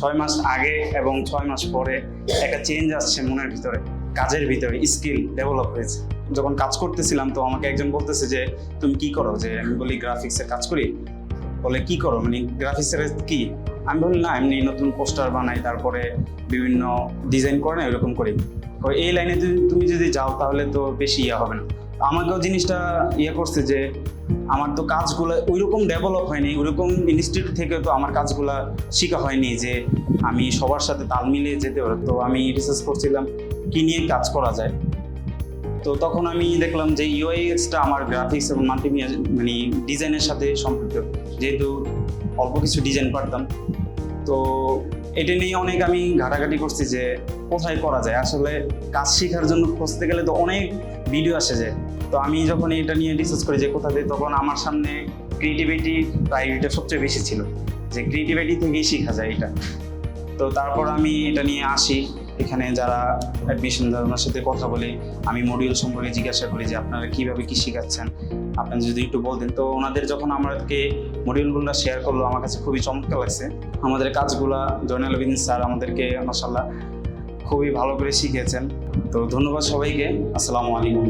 ছয় মাস আগে এবং ছয় মাস পরে একটা চেঞ্জ আসছে মনের ভিতরে, কাজের ভিতরে স্কিল ডেভেলপ হয়েছে। যখন কাজ করতেছিলাম তো আমাকে একজন বলতেছে যে, তুমি কি করো? যে আমি বলি গ্রাফিক্সের কাজ করি। বলে, কি করো? মানে গ্রাফিক্সের কি? আমি বলি, না, এমনি নতুন পোস্টার বানাই, তারপরে বিভিন্ন ডিজাইন করে না, এরকম করি। এই লাইনে তুমি যদি যাও, তাহলে তো বেশি ইয়ে হবে না। আমাকেও জিনিসটা ইয়ে করছে যে আমার তো কাজগুলো ওইরকম ডেভেলপ হয়নি, ওইরকম ইনস্টিটিউট থেকে তো আমার কাজগুলো শেখা হয়নি যে আমি সবার সাথে তাল মিলিয়ে যেতে পারি তো আমি রিসার্চ করছিলাম কি নিয়ে কাজ করা যায়। তো তখন আমি দেখলাম যে ইউআইএক্সটা আমার গ্রাফিক্স এবং মাল্টিমিডিয়া মানে ডিজাইনের সাথে সম্পৃক্ত। যেহেতু অল্প কিছু ডিজাইন পারতাম, তো এটা নিয়ে অনেক আমি ঘাটাঘাটি করছি যে কোথায় করা যায়। আসলে কাজ শেখার জন্য খুঁজতে গেলে তো অনেক ভিডিও আসে যে। তো আমি যখন এটা নিয়ে রিসার্চ করি যে কোথা থেকে তখন আমার সামনে ক্রিয়েটিভিটি প্রায়োরিটা সবচেয়ে বেশি ছিল। যে ক্রিয়েটিভিটি থেকেই শেখা যায় এটা। তো তারপর আমি এটা নিয়ে আসি। এখানে যারা অ্যাডমিশন ওনার সাথে কথা বলি, আমি মডিউল সম্পর্কে জিজ্ঞাসা করি যে আপনারা কীভাবে কী শেখাচ্ছেন? আপনারা যদি একটু বলতেন, তো ওনাদের যখন আমাদেরকে মডিউলগুলো শেয়ার করল, আমার কাছে খুবই চমৎকার লাগছে। আমাদের কাজগুলা জয়নাল আবিদিন স্যার আমাদেরকে মাসাল্লাহ খুবই ভালো করে শিখিয়েছেন। তো ধন্যবাদ সবাইকে। আসসালামু আলাইকুম।